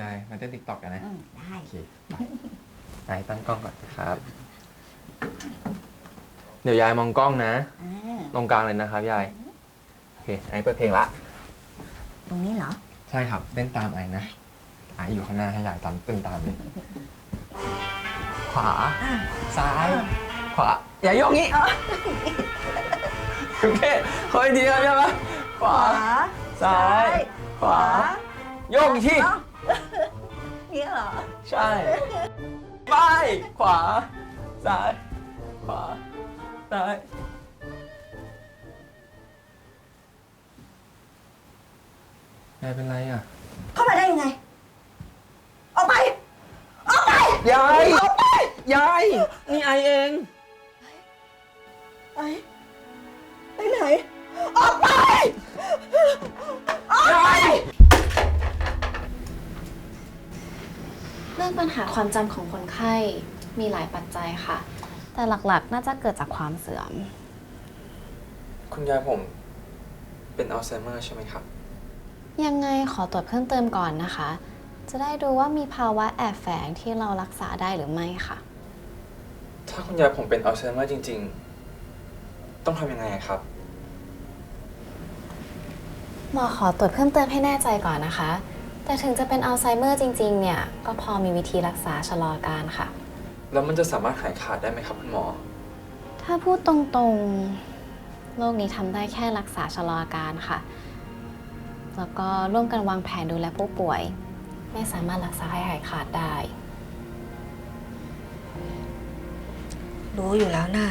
ยายมาเต้นติ๊กต็อกกันนะอืมได้โอเคไปยายตั้งกล้องก่อนนะครับ เดี๋ยวยายมองกล้องนะอ่าตรงกลางเลยนะครับยาย โอเคไอเปิดเพลงละ ตรงนี้เหรอ ใช่ครับเต้นตามไอนะไออยู่ข้างหน้าให้ยายตามเต้นตามเลย ขวา อ่าซ้าย ขวา อย่าโยกงี้โอเคคอยเดียวใช่ไหมขวา ซ้าย ขวา โยกอีกที เอ้าเนี่ยเหรอ ใช่ไปขวา ซ้าย ขวา ซ้ายยายเป็นไรอะ เข้ามาได้ยังไง ออกไป ออกไป ยายยาย นี่ไอเองไป เรื่องปัญหาความจำของคนไข้มีหลายปัจจัยค่ะ แต่หลักๆ น่าจะเกิดจากความเสื่อม คุณยายผมเป็นอัลไซเมอร์ใช่ไหมครับ ยังไงขอตรวจเพิ่มเติมก่อนนะคะ จะได้ดูว่ามีภาวะแอบแฝงที่เรารักษาได้หรือไม่ค่ะ ถ้าคุณยายผมเป็นอัลไซเมอร์จริง ๆ ต้องทำยังไงครับ หมอขอตรวจเพิ่มเติมให้แน่ใจก่อนนะคะ แต่ถึงจะเป็นอัลไซเมอร์จริง ๆ เนี่ย ก็พอมีวิธีรักษาชะลออาการค่ะ แล้วมันจะสามารถหายขาดได้ไหมครับคุณหมอ ถ้าพูดตรงๆ โรคนี้ทำได้แค่รักษาชะลออาการค่ะ แล้วก็ร่วมกันวางแผนดูแลผู้ป่วย ไม่สามารถรักษาให้หายขาดได้ รู้อยู่แล้วน่ะ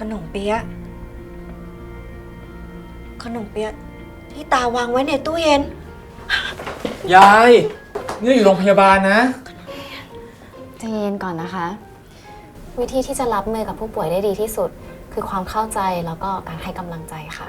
ขนมเปี๊ยะ ขนมเปี๊ยะที่ตาวางไว้ในตู้เย็น ยาย นี่อยู่โรงพยาบาลนะ ใจเย็นก่อนนะคะ วิธีที่จะรับมือกับผู้ป่วยได้ดีที่สุด คือความเข้าใจแล้วก็การให้กำลังใจค่ะ